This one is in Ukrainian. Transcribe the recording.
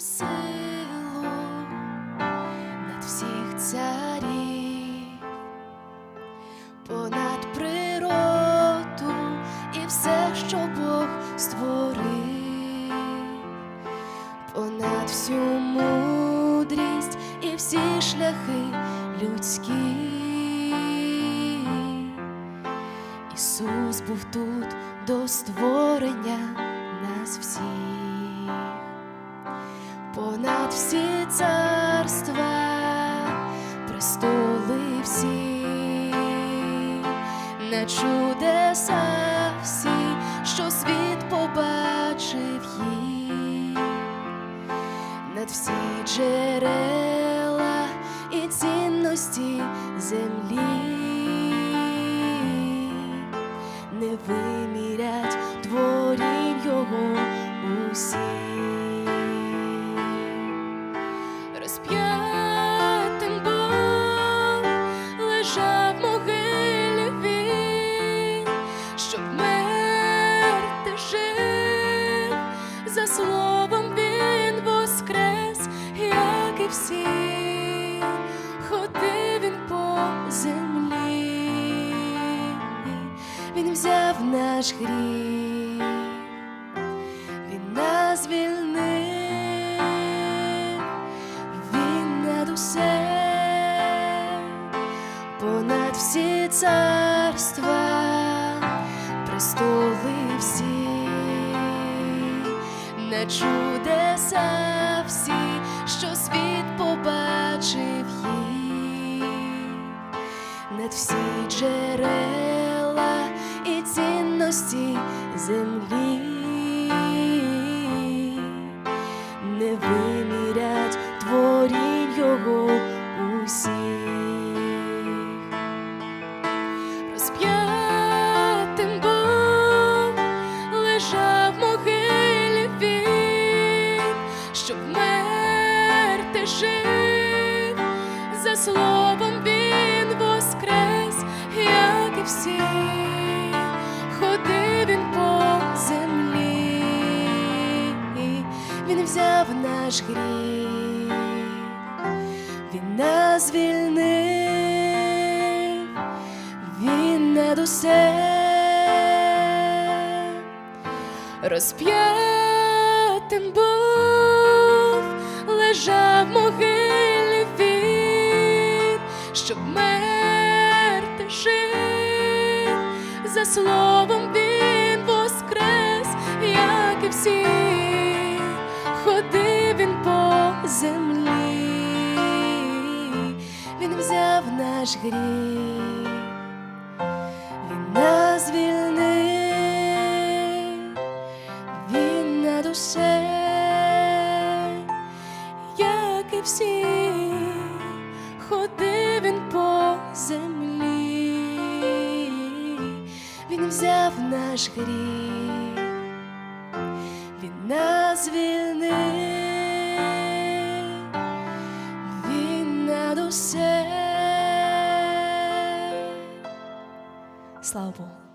силу над всіх царів, понад природу і все, що Бог створив, понад всю мудрість і всі шляхи людські. Ісус був тут до створення нас всіх понад всі царства, престоли всі, на чудеса всі, що світ побачив їх, над всі джерела і цінності землі. В він, щоб мерти жив, за словом він воскрес, як і всі, ходив він по землі, він взяв наш гріх, він нас звільнив. Він над усе, всі царства, престоли всі, на чудеса всі, що світ побачив їх, над всі джерела і цінності землі жив, за словом він воскрес, як і всі, ходив він по землі, він взяв наш гріх, він нас звільнив, він над усе. Розп'ятим був, щоб мерти жив, за словом він воскрес, як і всі, ходив він по землі, він взяв наш гріх, він нас звільнив, він над усе, як і всі, ходив землі, він взяв наш гріх, він нас звільнив, він над усе. Слава Богу.